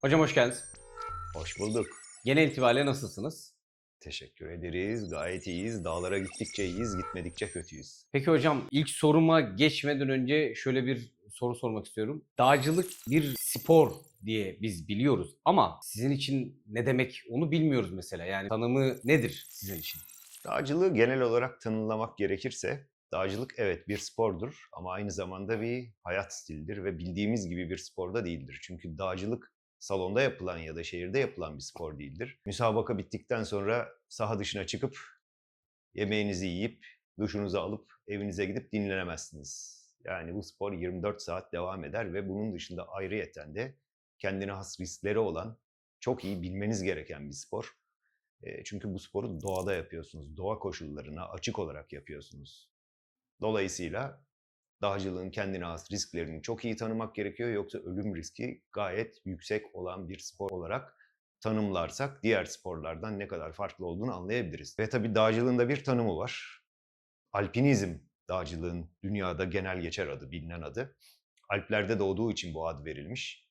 Hocam hoş geldiniz. Hoş bulduk. Genel itibariyle nasılsınız? Teşekkür ederiz. Gayet iyiyiz. Dağlara gittikçe iyiyiz, gitmedikçe kötüyüz. Peki hocam ilk soruma geçmeden önce şöyle bir soru sormak istiyorum. Dağcılık bir spor diye biz biliyoruz ama sizin için ne demek onu bilmiyoruz mesela. Yani tanımı nedir sizin için? Dağcılığı genel olarak tanımlamak gerekirse, dağcılık evet bir spordur ama aynı zamanda bir hayat stilidir ve bildiğimiz gibi bir sporda değildir. Çünkü dağcılık salonda yapılan ya da şehirde yapılan bir spor değildir. Müsabaka bittikten sonra saha dışına çıkıp yemeğinizi yiyip duşunuzu alıp evinize gidip dinlenemezsiniz. Yani bu spor 24 saat devam eder ve bunun dışında ayrıyeten de kendine has riskleri olan çok iyi bilmeniz gereken bir spor. Çünkü bu sporu doğada yapıyorsunuz. Doğa koşullarına açık olarak yapıyorsunuz. Dolayısıyla dağcılığın kendine has risklerini çok iyi tanımak gerekiyor. Yoksa ölüm riski gayet yüksek olan bir spor olarak tanımlarsak diğer sporlardan ne kadar farklı olduğunu anlayabiliriz. Ve tabii dağcılığın da bir tanımı var. Alpinizm dağcılığın dünyada genel geçer adı, bilinen adı. Alplerde doğduğu için bu ad verilmiş.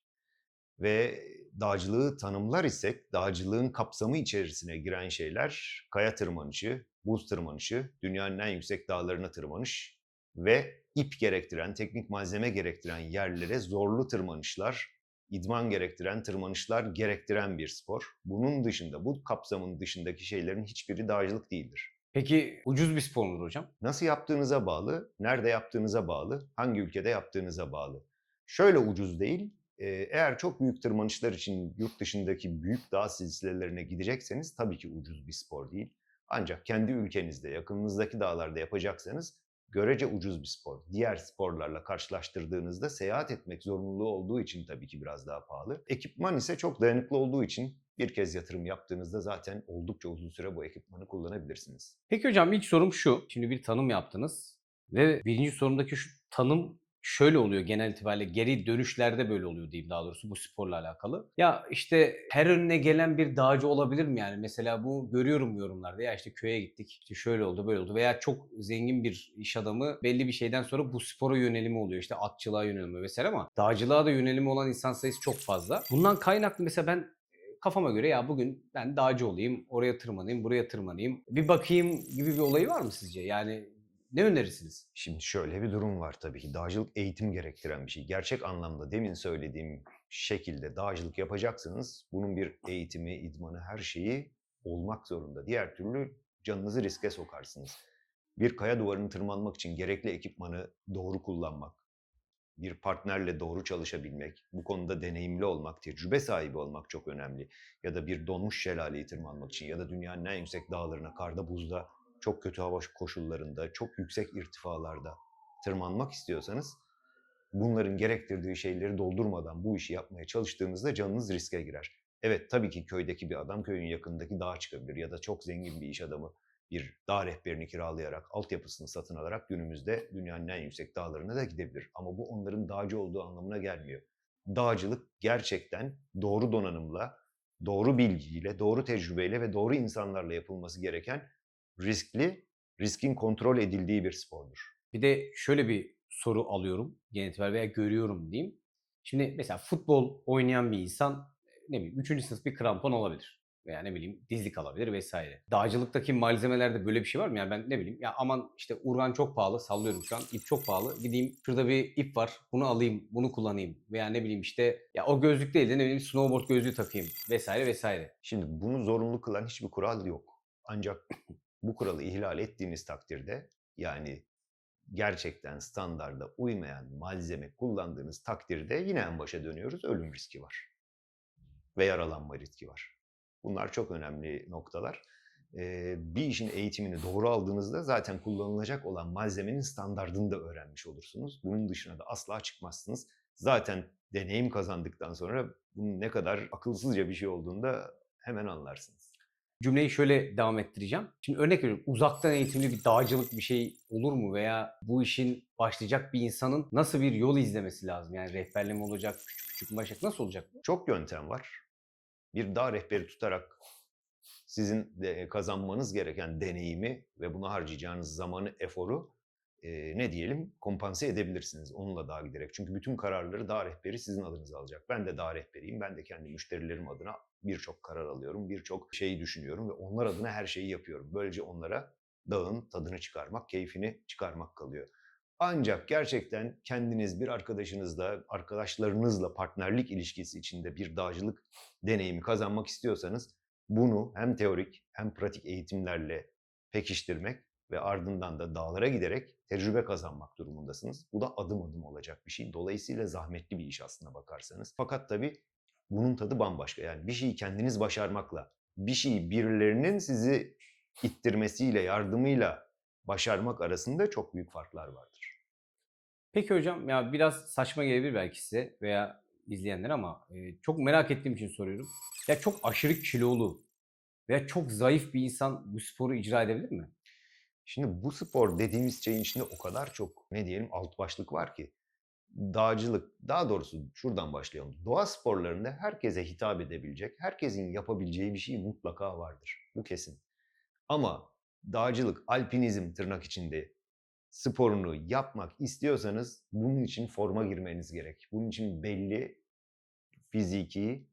Ve dağcılığı tanımlar isek dağcılığın kapsamı içerisine giren şeyler kaya tırmanışı, buz tırmanışı, dünyanın en yüksek dağlarına tırmanış ve ip gerektiren, teknik malzeme gerektiren yerlere zorlu tırmanışlar, idman gerektiren tırmanışlar gerektiren bir spor. Bunun dışında, bu kapsamın dışındaki şeylerin hiçbiri dağcılık değildir. Peki ucuz bir spor mudur hocam? Nasıl yaptığınıza bağlı, nerede yaptığınıza bağlı, hangi ülkede yaptığınıza bağlı. Şöyle ucuz değil, eğer çok büyük tırmanışlar için yurt dışındaki büyük dağ silsilelerine gidecekseniz tabii ki ucuz bir spor değil. Ancak kendi ülkenizde, yakınınızdaki dağlarda yapacaksanız görece ucuz bir spor. Diğer sporlarla karşılaştırdığınızda seyahat etmek zorunluluğu olduğu için tabii ki biraz daha pahalı. Ekipman ise çok dayanıklı olduğu için bir kez yatırım yaptığınızda zaten oldukça uzun süre bu ekipmanı kullanabilirsiniz. Peki hocam ilk sorum şu. Şimdi bir tanım yaptınız ve birinci sorumdaki şu tanım şöyle oluyor genel itibariyle geri dönüşlerde böyle oluyor diyeyim daha doğrusu bu sporla alakalı. Ya işte her önüne gelen bir dağcı olabilir mi yani? Mesela bu görüyorum yorumlarda ya işte köye gittik işte şöyle oldu böyle oldu veya çok zengin bir iş adamı belli bir şeyden sonra bu spora yönelimi oluyor işte atçılığa yönelimi vesaire ama dağcılığa da yönelimi olan insan sayısı çok fazla. Bundan kaynaklı mesela ben kafama göre ya bugün ben dağcı olayım, oraya tırmanayım, buraya tırmanayım. Bir bakayım gibi bir olayı var mı sizce? Yani ne önerirsiniz? Şimdi şöyle bir durum var tabii ki. Dağcılık eğitim gerektiren bir şey. Gerçek anlamda demin söylediğim şekilde dağcılık yapacaksınız. Bunun bir eğitimi, idmanı, her şeyi olmak zorunda. Diğer türlü canınızı riske sokarsınız. Bir kaya duvarını tırmanmak için gerekli ekipmanı doğru kullanmak, bir partnerle doğru çalışabilmek, bu konuda deneyimli olmak, tecrübe sahibi olmak çok önemli. Ya da bir donmuş şelaleyi tırmanmak için ya da dünyanın en yüksek dağlarına, karda, buzda, çok kötü hava koşullarında, çok yüksek irtifalarda tırmanmak istiyorsanız bunların gerektirdiği şeyleri doldurmadan bu işi yapmaya çalıştığınızda canınız riske girer. Evet tabii ki köydeki bir adam köyün yakındaki dağa çıkabilir ya da çok zengin bir iş adamı bir dağ rehberini kiralayarak, altyapısını satın alarak günümüzde dünyanın en yüksek dağlarına da gidebilir. Ama bu onların dağcı olduğu anlamına gelmiyor. Dağcılık gerçekten doğru donanımla, doğru bilgiyle, doğru tecrübeyle ve doğru insanlarla yapılması gereken riskli, riskin kontrol edildiği bir spordur. Bir de şöyle bir soru alıyorum itibariyle veya görüyorum diyeyim. Şimdi mesela futbol oynayan bir insan ne bileyim 3. sınıf bir krampon olabilir. Veya ne bileyim dizlik alabilir vesaire. Dağcılıktaki malzemelerde böyle bir şey var mı? Yani ben ne bileyim ya aman işte urgan çok pahalı sallıyorum şu an ip çok pahalı. Gideyim şurada bir ip var bunu alayım bunu kullanayım. Veya ne bileyim işte ya o gözlük değil de ne bileyim snowboard gözlüğü takayım vesaire vesaire. Şimdi bunu zorunlu kılan hiçbir kural yok. Ancak bu kuralı ihlal ettiğiniz takdirde yani gerçekten standarda uymayan malzeme kullandığınız takdirde yine en başa dönüyoruz. Ölüm riski var. Ve yaralanma riski var. Bunlar çok önemli noktalar. Bir işin eğitimini doğru aldığınızda zaten kullanılacak olan malzemenin standardını da öğrenmiş olursunuz. Bunun dışına da asla çıkmazsınız. Zaten deneyim kazandıktan sonra bunun ne kadar akılsızca bir şey olduğunu da hemen anlarsınız. Cümleyi şöyle devam ettireceğim. Şimdi örnek veriyorum uzaktan eğitimli bir dağcılık bir şey olur mu veya bu işin başlayacak bir insanın nasıl bir yol izlemesi lazım? Yani rehberle mi olacak, küçük küçük başlayacak, nasıl olacak? Çok yöntem var. Bir dağ rehberi tutarak sizin de kazanmanız gereken deneyimi ve buna harcayacağınız zamanı, eforu e, ne diyelim kompanse edebilirsiniz onunla daha giderek. Çünkü bütün kararları dağ rehberi sizin adınıza alacak. Ben de dağ rehberiyim. Ben de kendi müşterilerim adına birçok karar alıyorum. Birçok şeyi düşünüyorum ve onlar adına her şeyi yapıyorum. Böylece onlara dağın tadını çıkarmak, keyfini çıkarmak kalıyor. Ancak gerçekten kendiniz bir arkadaşınızla, arkadaşlarınızla partnerlik ilişkisi içinde bir dağcılık deneyimi kazanmak istiyorsanız bunu hem teorik hem pratik eğitimlerle pekiştirmek ve ardından da dağlara giderek tecrübe kazanmak durumundasınız. Bu da adım adım olacak bir şey. Dolayısıyla zahmetli bir iş aslına bakarsanız. Fakat tabii bunun tadı bambaşka. Yani bir şeyi kendiniz başarmakla, bir şeyi birilerinin sizi ittirmesiyle, yardımıyla başarmak arasında çok büyük farklar vardır. Peki hocam ya biraz saçma gelebilir belki size veya izleyenler ama e, çok merak ettiğim için soruyorum. Ya çok aşırı kilolu veya çok zayıf bir insan bu sporu icra edebilir mi? Şimdi bu spor dediğimiz şeyin içinde o kadar çok ne diyelim alt başlık var ki dağcılık daha doğrusu şuradan başlayalım. Doğa sporlarında herkese hitap edebilecek, herkesin yapabileceği bir şey mutlaka vardır. Bu kesin. Ama dağcılık, alpinizm tırnak içinde sporunu yapmak istiyorsanız bunun için forma girmeniz gerek. Bunun için belli fiziki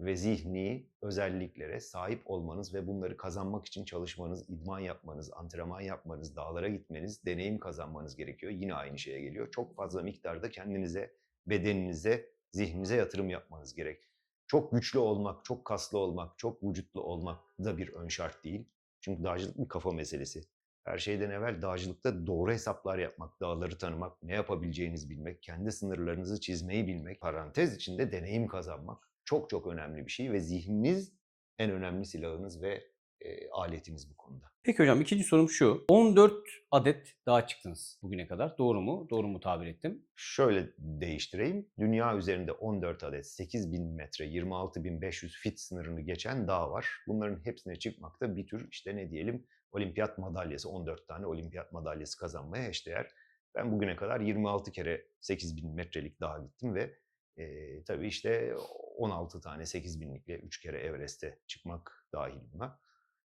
ve zihni özelliklere sahip olmanız ve bunları kazanmak için çalışmanız, idman yapmanız, antrenman yapmanız, dağlara gitmeniz, deneyim kazanmanız gerekiyor. Yine aynı şeye geliyor. Çok fazla miktarda kendinize, bedeninize, zihninize yatırım yapmanız gerek. Çok güçlü olmak, çok kaslı olmak, çok vücutlu olmak da bir ön şart değil. Çünkü dağcılık bir kafa meselesi. Her şeyden evvel dağcılıkta doğru hesaplar yapmak, dağları tanımak, ne yapabileceğinizi bilmek, kendi sınırlarınızı çizmeyi bilmek, parantez içinde deneyim kazanmak çok çok önemli bir şey ve zihniniz en önemli silahınız ve e, aletiniz bu konuda. Peki hocam ikinci sorum şu. 14 adet dağa çıktınız bugüne kadar. Doğru mu? Doğru mu tabir ettim? Şöyle değiştireyim. Dünya üzerinde 14 adet 8000 metre 26500 fit sınırını geçen dağ var. Bunların hepsine çıkmakta bir tür işte ne diyelim olimpiyat madalyası 14 tane olimpiyat madalyası kazanmaya eşdeğer. Ben bugüne kadar 26 kere 8000 metrelik dağa gittim ve e, tabii işte 16 tane 8000'likle 3 kere Everest'e çıkmak dahil buna.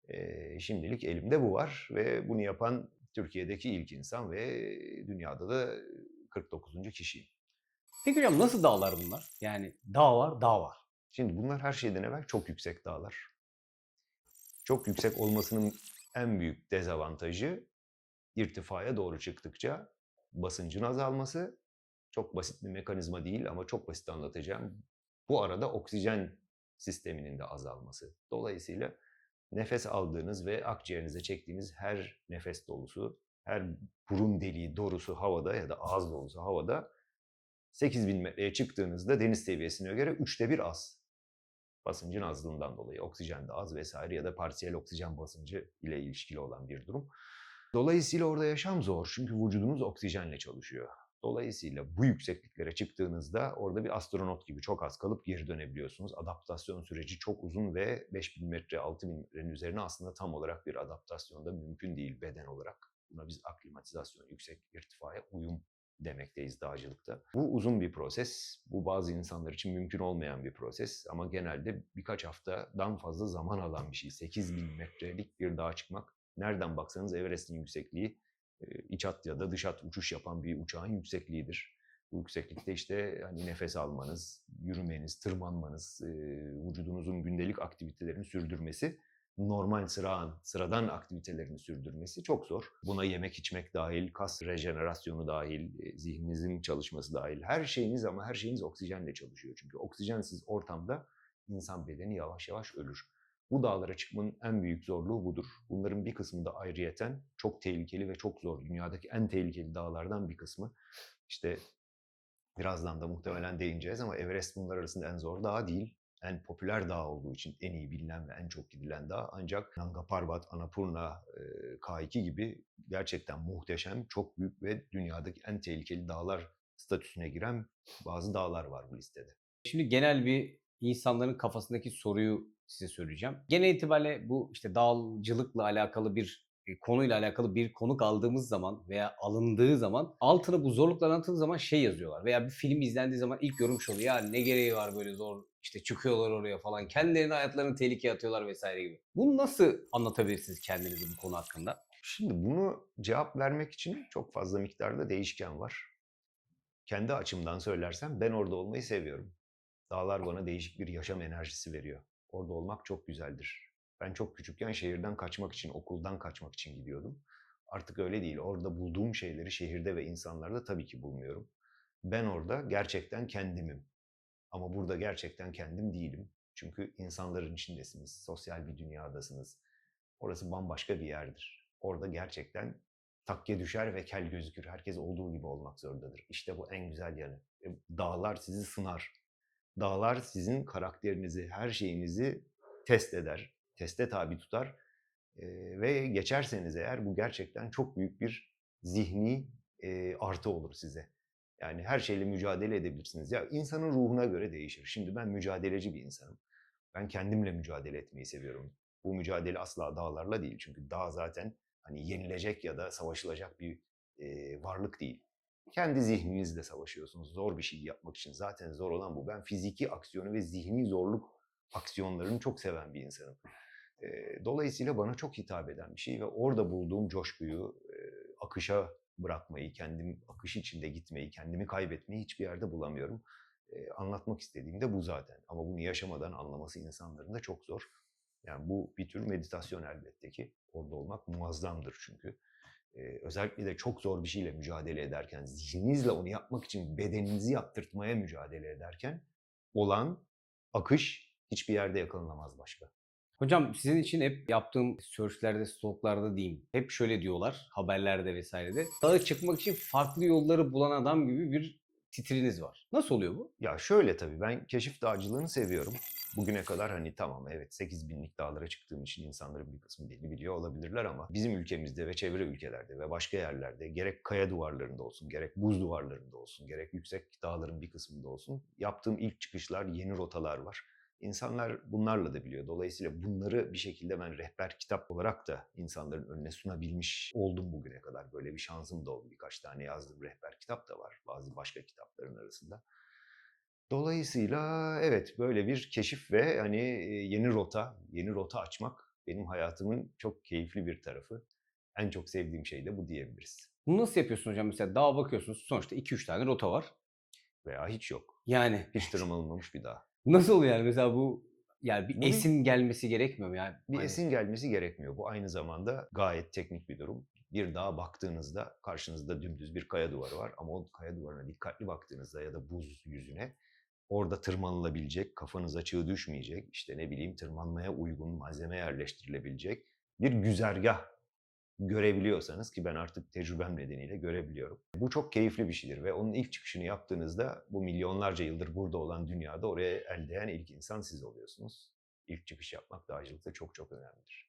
E, şimdilik elimde bu var ve bunu yapan Türkiye'deki ilk insan ve dünyada da 49. kişi. Peki hocam nasıl dağlar bunlar? Yani dağ var, dağ var. Şimdi bunlar her şeyden evvel çok yüksek dağlar. Çok yüksek olmasının en büyük dezavantajı irtifaya doğru çıktıkça basıncın azalması. Çok basit bir mekanizma değil ama çok basit anlatacağım. Bu arada oksijen sisteminin de azalması. Dolayısıyla nefes aldığınız ve akciğerinize çektiğiniz her nefes dolusu, her burun deliği doğrusu havada ya da ağız dolusu havada 8000 metreye çıktığınızda deniz seviyesine göre üçte bir az. Basıncın azlığından dolayı oksijen de az vesaire ya da parsiyel oksijen basıncı ile ilişkili olan bir durum. Dolayısıyla orada yaşam zor çünkü vücudunuz oksijenle çalışıyor. Dolayısıyla bu yüksekliklere çıktığınızda orada bir astronot gibi çok az kalıp geri dönebiliyorsunuz. Adaptasyon süreci çok uzun ve 5000 metre, 6000 metrenin üzerine aslında tam olarak bir adaptasyon da mümkün değil beden olarak. Buna biz aklimatizasyon, yüksek irtifaya uyum demekteyiz dağcılıkta. Bu uzun bir proses. Bu bazı insanlar için mümkün olmayan bir proses ama genelde birkaç haftadan fazla zaman alan bir şey. 8000 metrelik bir dağa çıkmak. Nereden baksanız Everest'in yüksekliği iç hat ya da dış hat uçuş yapan bir uçağın yüksekliğidir. Bu yükseklikte işte hani nefes almanız, yürümeniz, tırmanmanız, vücudunuzun gündelik aktivitelerini sürdürmesi, normal sıradan, sıradan aktivitelerini sürdürmesi çok zor. Buna yemek içmek dahil, kas rejenerasyonu dahil, zihninizin çalışması dahil. Her şeyiniz ama her şeyiniz oksijenle çalışıyor. Çünkü oksijensiz ortamda insan bedeni yavaş yavaş ölür. Bu dağlara çıkmanın en büyük zorluğu budur. Bunların bir kısmı da ayrıyeten çok tehlikeli ve çok zor. Dünyadaki en tehlikeli dağlardan bir kısmı. İşte birazdan da muhtemelen değineceğiz ama Everest bunlar arasında en zor dağ değil. En popüler dağ olduğu için en iyi bilinen ve en çok gidilen dağ. Ancak Nanga Parbat, Annapurna, K2 gibi gerçekten muhteşem, çok büyük ve dünyadaki en tehlikeli dağlar statüsüne giren bazı dağlar var bu listede. Şimdi genel bir insanların kafasındaki soruyu size söyleyeceğim. Genel itibariyle bu işte dağcılıkla alakalı bir e, konuyla alakalı bir konuk aldığımız zaman veya alındığı zaman altına bu zorluklar anlatıldığı zaman şey yazıyorlar veya bir film izlendiği zaman ilk yorum şu oluyor ya ne gereği var böyle zor işte çıkıyorlar oraya falan kendilerini hayatlarını tehlikeye atıyorlar vesaire gibi. Bunu nasıl anlatabilirsiniz kendinizi bu konu hakkında? Şimdi bunu cevap vermek için çok fazla miktarda değişken var. Kendi açımdan söylersem ben orada olmayı seviyorum. Dağlar bana değişik bir yaşam enerjisi veriyor. Orada olmak çok güzeldir. Ben çok küçükken şehirden kaçmak için, okuldan kaçmak için gidiyordum. Artık öyle değil. Orada bulduğum şeyleri şehirde ve insanlarda tabii ki bulmuyorum. Ben orada gerçekten kendimim. Ama burada gerçekten kendim değilim. Çünkü insanların içindesiniz, sosyal bir dünyadasınız. Orası bambaşka bir yerdir. Orada gerçekten takke düşer ve kel gözükür. Herkes olduğu gibi olmak zorundadır. İşte bu en güzel yanı. E, Dağlar sizi sınar. Dağlar sizin karakterinizi, her şeyinizi test eder. Teste tabi tutar. E, ve geçerseniz eğer bu gerçekten çok büyük bir zihni e, artı olur size. Yani her şeyle mücadele edebilirsiniz. Ya insanın ruhuna göre değişir. Şimdi ben mücadeleci bir insanım. Ben kendimle mücadele etmeyi seviyorum. Bu mücadele asla dağlarla değil. Çünkü dağ zaten hani yenilecek ya da savaşılacak bir e, varlık değil. Kendi zihninizle savaşıyorsunuz. Zor bir şey yapmak için. Zaten zor olan bu. Ben fiziki aksiyonu ve zihni zorluk aksiyonlarını çok seven bir insanım. Dolayısıyla bana çok hitap eden bir şey ve orada bulduğum coşkuyu, akışa bırakmayı, kendim akış içinde gitmeyi, kendimi kaybetmeyi hiçbir yerde bulamıyorum. Anlatmak istediğim de bu zaten. Ama bunu yaşamadan anlaması insanların da çok zor. Yani bu bir tür meditasyon elbette ki. Orada olmak muazzamdır çünkü. Özellikle de çok zor bir şeyle mücadele ederken, zihninizle onu yapmak için bedeninizi yaptırtmaya mücadele ederken olan akış hiçbir yerde yakalanamaz başka. Hocam sizin için hep yaptığım searchlerde, stalklarda diyeyim. Hep şöyle diyorlar haberlerde vesairede. Dağa çıkmak için farklı yolları bulan adam gibi bir titriniz var. Nasıl oluyor bu? Ya şöyle tabii ben keşif dağcılığını seviyorum. Bugüne kadar hani tamam evet 8 binlik dağlara çıktığım için insanların bir kısmı beni biliyor olabilirler ama bizim ülkemizde ve çevre ülkelerde ve başka yerlerde gerek kaya duvarlarında olsun, gerek buz duvarlarında olsun, gerek yüksek dağların bir kısmında olsun yaptığım ilk çıkışlar, yeni rotalar var. İnsanlar bunlarla da biliyor. Dolayısıyla bunları bir şekilde ben rehber kitap olarak da insanların önüne sunabilmiş oldum bugüne kadar. Böyle bir şansım da oldu. Birkaç tane yazdığım rehber kitap da var bazı başka kitapların arasında. Dolayısıyla evet böyle bir keşif ve hani e, yeni rota, yeni rota açmak benim hayatımın çok keyifli bir tarafı. En çok sevdiğim şey de bu diyebiliriz. Bunu nasıl yapıyorsun hocam? Mesela dağa bakıyorsunuz sonuçta 2-3 tane rota var. Veya hiç yok. Yani Hiç tırmanılmamış bir dağ. Nasıl yani mesela bu yani bir Bu bir- esin gelmesi gerekmiyor mu yani? Bir Hani- esin gelmesi gerekmiyor. Bu aynı zamanda gayet teknik bir durum. Bir dağa baktığınızda karşınızda dümdüz bir kaya duvarı var ama o kaya duvarına dikkatli baktığınızda ya da buz yüzüne orada tırmanılabilecek, kafanıza çığ düşmeyecek, işte ne bileyim tırmanmaya uygun malzeme yerleştirilebilecek bir güzergah görebiliyorsanız ki ben artık tecrübem nedeniyle görebiliyorum. Bu çok keyifli bir şeydir ve onun ilk çıkışını yaptığınızda bu milyonlarca yıldır burada olan dünyada oraya el değen ilk insan siz oluyorsunuz. İlk çıkış yapmak dağcılıkta çok çok önemlidir.